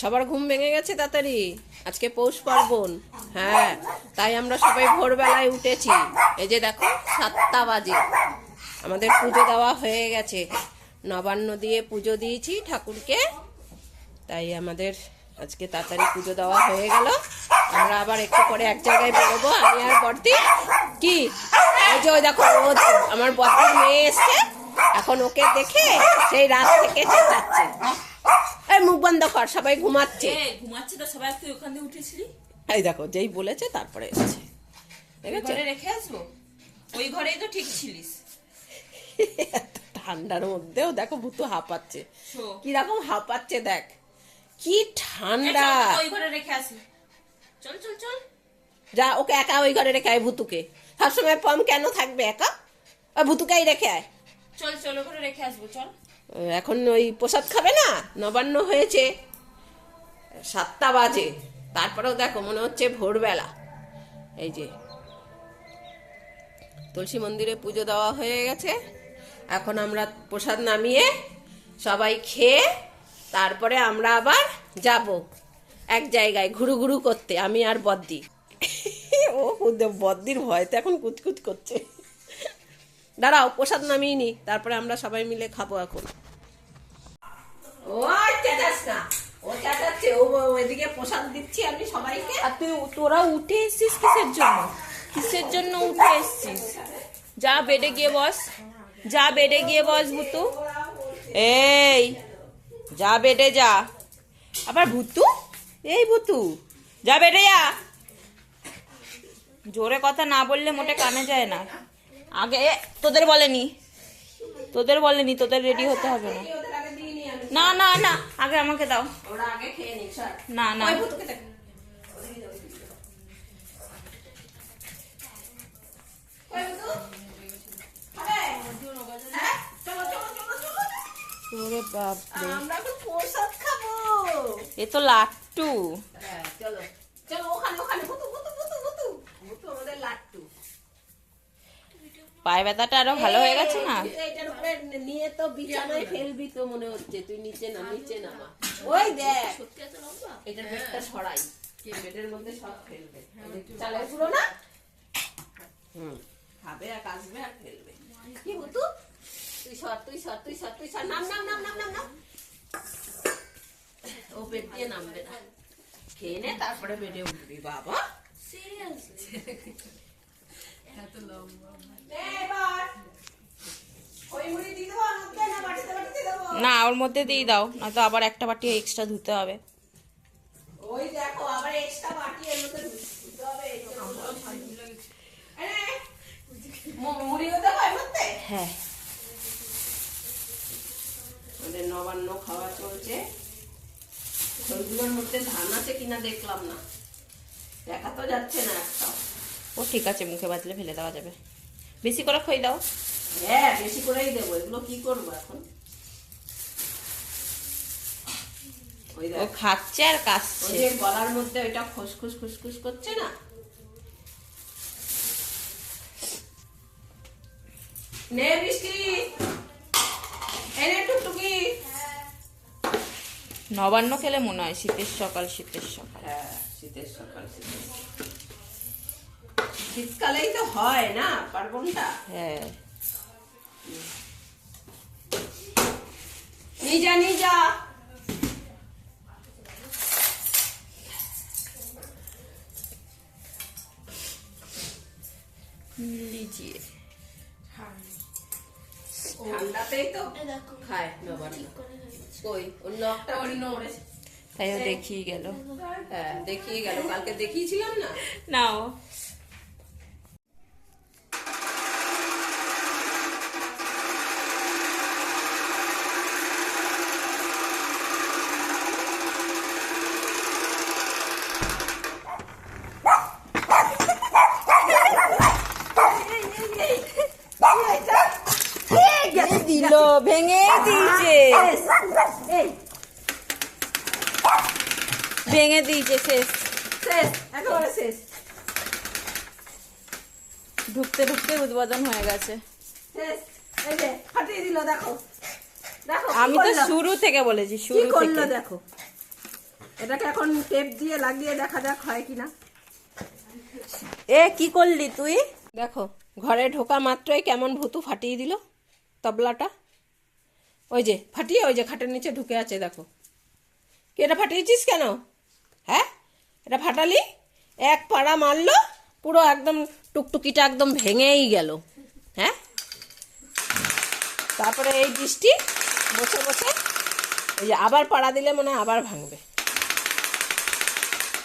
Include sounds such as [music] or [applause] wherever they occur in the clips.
সবার ঘুম ভেঙে গেছে তাড়াতাড়ি। আজকে পৌষ পার্বণ। হ্যাঁ তাই আমরা সবাই ভোরবেলায় উঠেছি। এই যে দেখো, সাতটা বাজে। আমাদের পুজো দেওয়া হয়ে গেছে। নবান্ন দিয়ে পুজো দিয়েছি ঠাকুরকে। তাই আমাদের আজকে তাড়াতাড়ি পুজো দেওয়া হয়ে গেল। আমরা আবার একটু পরে এক জায়গায় বেরোবো। আমি আর বর্তি কি? দেখো, ও আমার বর্দির মেয়ে এসছে। এখন ওকে দেখে সেই রাত থেকে চেঁচাচ্ছে। এই মুখ বন্ধ কর সবাই ঘুমাচ্ছে। ঘুমাচ্ছে তো সবাই। তুই ওখান থেকে উঠেছিলি? এই দেখো যেই বলেছে তারপরে এসেছে। ঘরে রেখে আসব? ওই ঘরেই তো ঠিক ছিলিস। ঠান্ডার মধ্যেও দেখো ভুতু হাঁপাচ্ছে। কীরকম হাঁপাচ্ছে দেখ। কি ঠান্ডা। ওই ঘরে রেখে আসি। চল চল চল। যা ওকে একা ওই ঘরে রেখে আয় ভুতুকে। সবসময় পম কেন থাকবে একা? ভুতুকেই রেখে আয়। চল চল ঘরে রেখে আসব চল। এখন ওই প্রসাদ খাবে না? নবান্ন হয়েছে। সাতটা বাজে। তারপরেও দেখো, মনে হচ্ছে ভোরবেলা। এই যে, তুলসী মন্দিরে পুজো দেওয়া হয়ে গেছে। এখন আমরা প্রসাদ নামিয়ে সবাই খেয়ে তারপরে আমরা আবার যাব এক জায়গায় ঘুরু ঘুরু করতে। আমি আর বদ্দি। [laughs] ও বদ্দির ভয়তে এখন কুচকুচ করছে। দাঁড়াও প্রসাদ নামিয়ে নি। তারপরে আমরা সবাই মিলে খাব এখন। ও চেঁচাস না। ও চেঁচাচ্ছে। ও ওইদিকে প্রসাদ দিচ্ছি আমি সবাইকে। আর তুই তোরা উঠে এসছিস কিসের জন্য? কিসের জন্য উঠে এসছিস? যা বেডে গিয়ে বস। যা বেডে গিয়ে বস ভুতু। এই যা বেডে যা। আবার ভুতু? এই ভুতু। যা বেডে যা। জোরে কথা না বললে মোটে কানে যায় না। আগে তোদের বলেনি। তোদের বলেনি তোদের রেডি হতে হবে না। নি না না আগে আমাকে দাও। না না। ওরে বাপরে। আমরা এখন প্রসাদ খাব। এ তো লাট্টু। হ্যাঁ চলো। চলো ওখানে ওখানে ভুতু ভুতু ভুতু ভুতু ভুতু আমাদের লাট্টু পায়ে ব্যথাটা আরও ভালো হয়ে গেছে না? নিয়ে তো বিছানায় ফেলবি তো মনে হচ্ছে। তুই নিচে না নিচে নামা ওই দেখ। এটার বেডটা সরাই। বেডের মধ্যে সব ফেলবে। চালের গুঁড়ো না? হুম। খাবে আর আর ফেলবে। কি তুই সর তুই সর তুই সর তুই সর। নাম নাম নাম নাম নাম নাম। ও বেড দিয়ে নামবে না। খেয়ে নে তারপরে বেডে উঠবি বাবা। [laughs] না ওর মধ্যে দিয়ে দাও না তো আবার একটা বাটি এক্সট্রা ধুতে হবে। ওই দেখো আবার এক্সট্রা বাটি এর মধ্যে দিতে হবে এই তো আরে, মু- মুড়িও দেবো এর মধ্যে হ্যাঁ। আমাদের নবান্ন খাওয়া চলছে। মধ্যে ধান আছে কিনা দেখলাম না। দেখা তো যাচ্ছে না একটাও। ও ঠিক আছে মুখে বাজলে ফেলে দেওয়া যাবে। বেশি করে খই দাও। হ্যাঁ বেশি করেই দেবো। এগুলো কি করব এখন? ও খাচ্ছে আর ওই কাশছে যে গলার মধ্যে ওইটা খুসখুস খুসখুস করছে না? নে বৃষ্টি এনে টুকটুকি। নবান্ন খেলে মনে হয় শীতের সকাল শীতের সকাল। হ্যাঁ শীতের সকাল শীতের সকাল। শীতকালেই তো হয় না? পার্বণটা? হ্যাঁ। নিজা নিজা। ঠান্ডাতেই তো খায় নবান্ন কই? ওর নখটা অন্য করেছে তাই দেখিয়ে গেল। হ্যাঁ দেখিয়ে গেল। কালকে দেখিয়েছিলাম না? নাও দিল ভেঙে দিয়েছে। ভেঙে দিয়েছে শেষ। শেষ একেবারে শেষ। ঢুকতে ঢুকতে উদ্বোধন হয়ে গেছে। আমি তো শুরু থেকে বলেছি শুরু করল দেখো? এটাকে এখন টেপ দিয়ে লাগিয়ে দেখা যাক হয় কিনা। এ কি করলি তুই? দেখো ঘরে ঢোকা মাত্রই কেমন ভুতু ফাটিয়ে দিল তবলাটা। ওই যে, ফাটিয়ে, ওই যে খাটের নিচে ঢুকে আছে, দেখো। কি, এটা ফাটিয়েছিস কেন? হ্যাঁ? এটা ফাটালি? এক পাড়া মারলো, পুরো একদম টুকটুকিটা একদম ভেঙেই গেল। হ্যাঁ? তারপরে এই বৃষ্টি, বসে বসে ওই যে আবার পাড়া দিলে মনে হয় আবার ভাঙবে।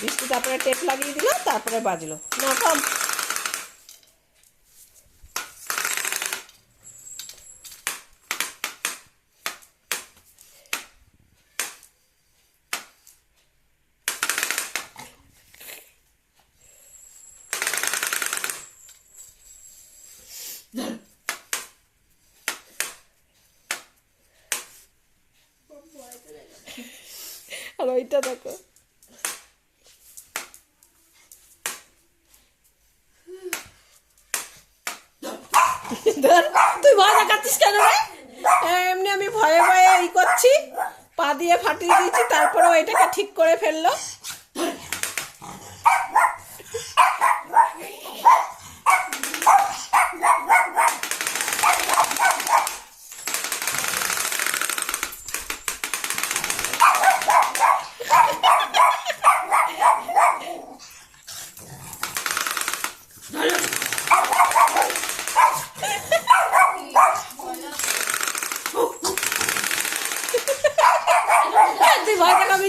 বৃষ্টি তারপরে টেপ লাগিয়ে দিল, তারপরে বাজলো। না কম। আর Decke. তুই ভয় দেখাচ্ছিস কেন রে এমনি আমি ভয়ে ভয়ে ই করছি, পা দিয়ে ফাটিয়ে দিয়েছি তারপরে এটাকে ঠিক করে ফেলল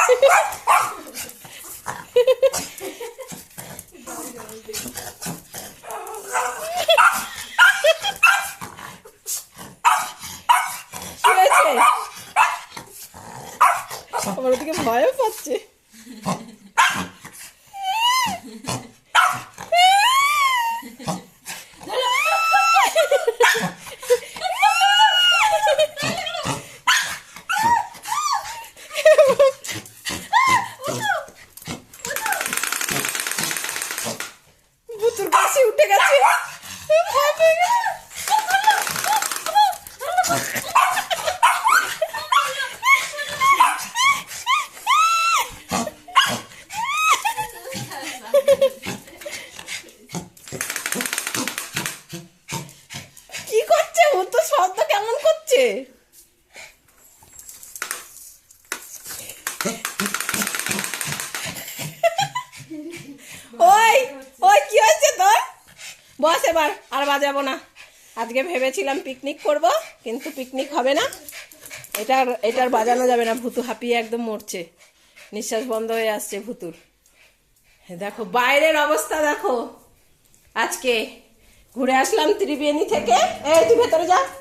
কি হয়েছে? আমার ওদিকে ভয়ও পাচ্ছে ভুতুর কাশি উঠে গেছে ভয় পেয়ে গেছে। কি করছে ভূত শব্দ কেমন করছে ওই ওই কি হয়েছে তোর? বস এবার, আর বাজাবো না। আজকে ভেবেছিলাম পিকনিক করব, কিন্তু পিকনিক হবে না। এটার এটার বাজানো যাবে না, ভুতু হাঁপিয়ে একদম মরছে। নিঃশ্বাস বন্ধ হয়ে আসছে ভুতুর। দেখো, বাইরের অবস্থা দেখো। আজকে ঘুরে আসলাম ত্রিবেণী থেকে। এই, তুই ভেতরে যা।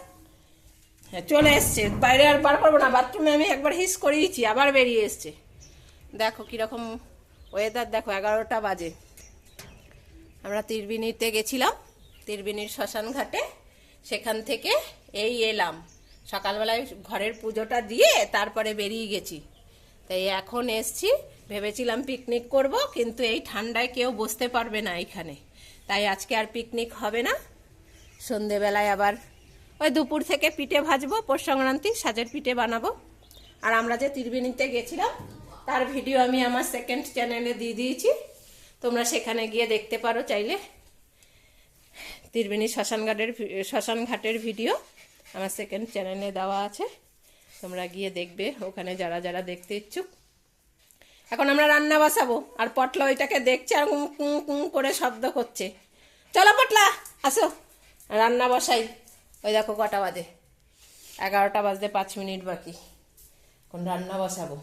হ্যাঁ চলে এসছে। বাইরে আর বার করব না, বাথরুমে আমি একবার হিস করিয়েছি, আবার বেরিয়ে এসছে। দেখো কীরকম ওয়েদার দেখো এগারোটা বাজে। আমরা তীরবিনিতে গেছিলাম, তীরবিনির শ্মশান ঘাটে। সেখান থেকে এই এলাম। সকালবেলায় ঘরের পুজোটা দিয়ে তারপরে বেরিয়ে গেছি। তাই এখন এসছি, ভেবেছিলাম পিকনিক করব, কিন্তু এই ঠান্ডায় কেউ বসতে পারবে না এখানে। তাই আজকে আর পিকনিক হবে না। সন্ধেবেলায় আবার ওই দুপুর থেকে পিঠে ভাজবো, পৌষ সংক্রান্তি, সাজের পিঠে বানাবো। আর আমরা যে ত্রিবেণীতে গেছিলাম, তার ভিডিও আমি আমার সেকেন্ড চ্যানেলে দিয়ে দিয়েছি। তোমরা সেখানে গিয়ে দেখতে পারো চাইলে। ত্রিবেণী শ্মশানঘাটের শ্মশানঘাটের ভিডিও আমার সেকেন্ড চ্যানেলে দেওয়া আছে। তোমরা গিয়ে দেখবে, ওখানে যারা যারা দেখতে ইচ্ছুক। এখন আমরা রান্না বসাবো, আর পটলা ওইটাকে দেখছে আর কুঁ কুঁ করে শব্দ করছে। চলো পটলা, আসো। রান্না বসাই। ওই দেখো কটা বাজে। এগারোটা বাজতে পাঁচ মিনিট বাকি। এখন রান্না বসাবো।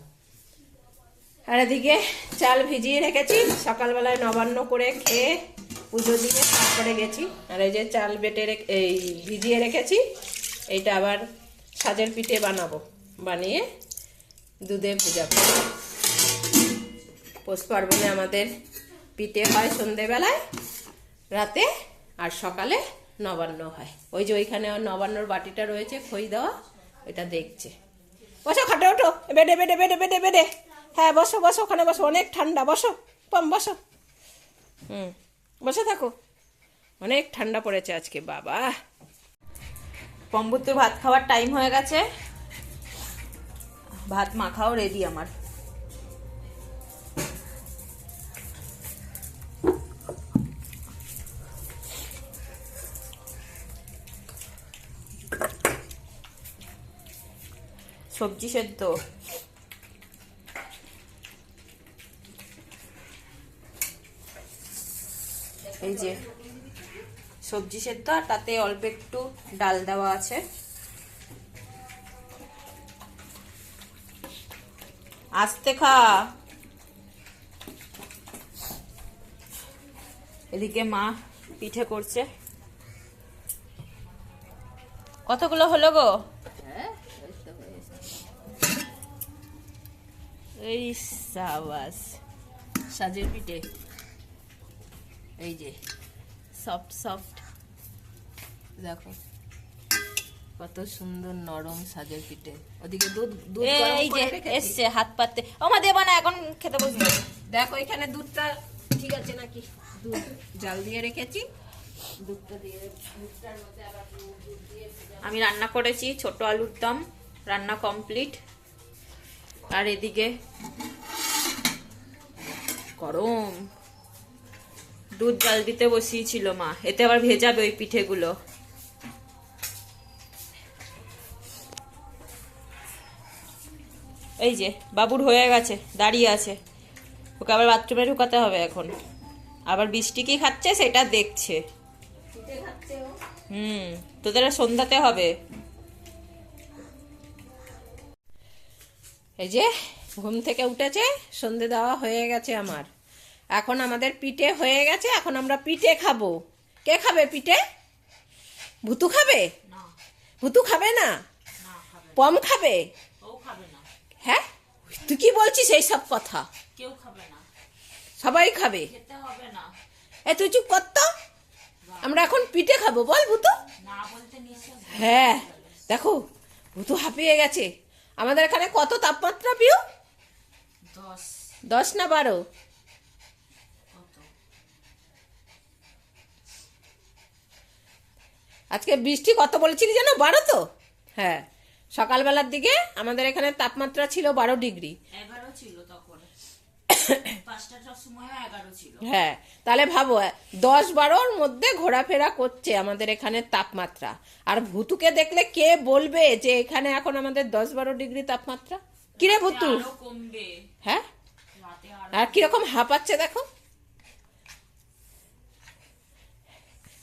আর এদিকে চাল ভিজিয়ে রেখেছি। সকালবেলায় নবান্ন করে খেয়ে পুজো দিয়ে তারপরে গেছি। আর এই যে চাল বেটে এই ভিজিয়ে রেখেছি। এইটা আবার সাজের পিঠে বানাবো। বানিয়ে দুধে ভেজাবো। পৌষ পার্বণে আমাদের পিঠে হয় সন্ধেবেলায়, রাতে আর সকালে নবান্ন হয়। ওই যে ওইখানে নবান্নর বাটিটা রয়েছে, খই দেওয়া, ওইটা দেখছে। বসো খাটে, ওঠো। বেডে বেডে বেডে বেডে বেডে হ্যাঁ বসো বসো ওখানে, বসো। অনেক ঠান্ডা। বসো, পম, বসো। হুম, বসে থাকো। অনেক ঠান্ডা পড়েছে আজকে, বাবা। পম্বুতে ভাত খাওয়ার টাইম হয়ে গেছে। ভাত মাখাও রেডি আমার। সবজি সেদ্ধ। এই যে সবজি সেদ্ধ, আর তাতে অল্প একটু ডাল দেওয়া আছে। আস্তে খা। এদিকে মা পিঠে করছে। কতগুলো হলো গো? এই সাবাস সাজের পিঠে। এই যে সফট সফট দেখো কত সুন্দর নরম সাজের পিঠে। ওদিকে দুধ দুধ এই যে এসছে হাত পাততে। মা দেবা না এখন খেতে বসবে। দেখো এখানে দুধটা ঠিক আছে নাকি? দুধ জাল দিয়ে রেখেছি। দুধটা দিয়ে দুধটার মধ্যে আবার আমি রান্না করেছি ছোট আলুর দম রান্না কমপ্লিট আর এদিকে গরম। দুধ জাল দিতে বসিয়েছিল মা। এতে আবার ভেজাবে ওই পিঠেগুলো। এই যে বাবুর হয়ে গেছে দাঁড়িয়ে আছে। ওকে আবার বাথরুমে ঢুকাতে হবে এখন। আবার বৃষ্টি কি খাচ্ছে সেটা দেখছে। হুম তোদের সন্ধ্যাতে হবে। এই যে ঘুম থেকে উঠেছে সন্ধে দেওয়া হয়ে গেছে আমার। এখন আমাদের পিঠে হয়ে গেছে এখন আমরা পিঠে খাব। কে খাবে পিঠে? ভুতু খাবে? ভুতু খাবে না? পম খাবে? হ্যাঁ? তুই কি বলছিস এই সব কথা? কেউ খাবে না। সবাই খাবে? এ তুই চুপ কর তো। আমরা এখন পিঠে খাব বল ভুতু। হ্যাঁ দেখো ভুতু হাঁপিয়ে গেছে। আমাদের এখানে কত তাপমাত্রা পিউ? দশ। দশ না বারো? আজকে বৃষ্টি কত বলেছিলি জানো? বারো তো? হ্যাঁ। সকালবেলার দিকে আমাদের এখানে তাপমাত্রা ছিল বারো ডিগ্রি। এগারো ছিল তখন পাঁচটাটার সময় এগারো ছিল হ্যাঁ তাহলে ভাবো দশ বারোর মধ্যে ঘোরাফেরা করছে আমাদের এখানে তাপমাত্রা। আর ভুতুকে দেখলে কে বলবে যে এখানে এখন আমাদের দশ বারো ডিগ্রি তাপমাত্রা? কিরে ভুতু? হ্যাঁ? আর কীরকম হাঁপাচ্ছে দেখো।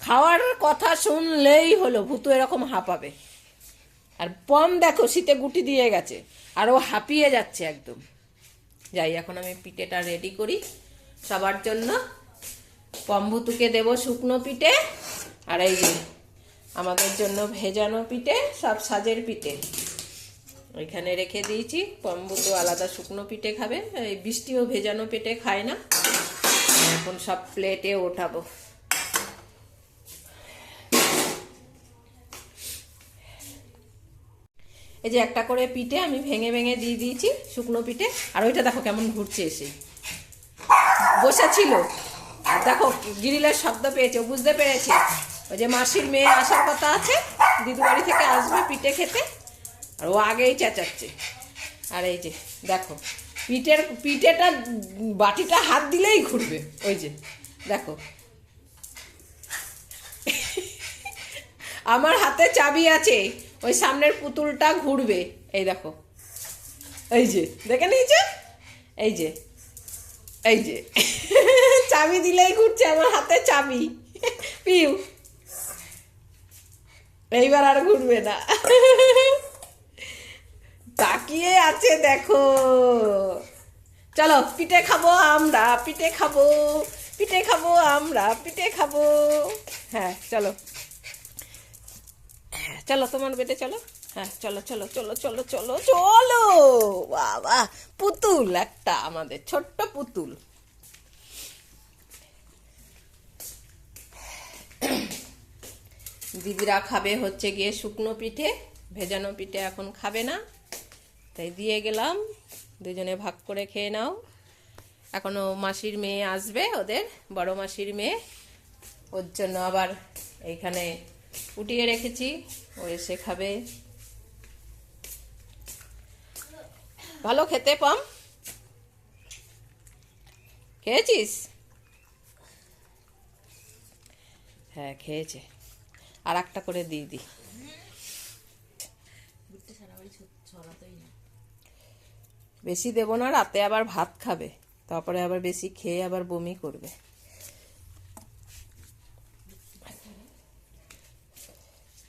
খাওয়ার কথা শুনলেই হলো ভুতু এরকম হাঁপাবে। আর পম দেখো শীতে গুটি দিয়ে গেছে আর ও হাঁপিয়ে যাচ্ছে একদম। যাই, এখন আমি পিঠেটা রেডি করি। সবার জন্য পম্বুতুকে দেব শুকনো পিঠে, আর এই যে আমাদের জন্য ভেজানো পিঠে, সব সাজের পিঠে। ওইখানে রেখে দিয়েছি, পম্বু তো আলাদা শুকনো পিঠে খাবে, এই বৃষ্টিও ভেজানো পেটে খায় না। এখন সব প্লেটে ওঠাবো। এই যে একটা করে পিঠে আমি ভেঙে ভেঙে দিয়ে দিয়েছি শুকনো পিঠে। আর ওইটা দেখো কেমন ঘুরছে এসে। বসে ছিল। আর দেখো, গিরিলের শব্দ পেয়েছে, ও বুঝতে পেরেছে। ওই যে মাসির মেয়ে আসার কথা আছে দিদু বাড়ি থেকে আসবে পিঠে খেতে, আর ও আগেই চেঁচাচ্ছে। আর এই যে, দেখো, পিঠের, পিঠেটা, বাটিটা হাত দিলেই ঘুরবে, ওই যে, দেখো। আমার হাতে চাবি আছে। ওই সামনের পুতুলটা ঘুরবে। এই দেখো। এই যে, দেখে নিয়েছে? এই যে এই যে। চাবি দিলেই ঘুরছে, আমার হাতে চাবি। পিউ। এইবার আর ঘুরবে না। তাকিয়ে আছে, দেখো। চলো, পিঠে খাব আমরা, পিঠে খাব পিঠে খাব আমরা, পিঠে খাব। হ্যাঁ চলো। চলো, তোমার বেটে চলো। হ্যাঁ চলো চলো চলো চলো চলো চলো। বাবা, পুতুল একটা আমাদের, ছোট্ট পুতুল। দিদিরা খাবে হচ্ছে গিয়ে শুকনো পিঠে, ভেজানো পিঠে এখন খাবে না। তাই দিয়ে গেলাম, দুজনে ভাগ করে খেয়ে নাও। এখনও মাসির মেয়ে আসবে ওদের, বড় মাসির মেয়ে। ওর জন্য আবার এইখানে উঠিয়ে রেখেছি ও এসে খাবে। ভালো খেতে পাম? খেয়েছিস? হ্যাঁ খেয়েছে। আর একটা করে দিয়ে দি। বেশি দেবো না রাতে আবার ভাত খাবে। তারপরে আবার বেশি খেয়ে আবার বমি করবে।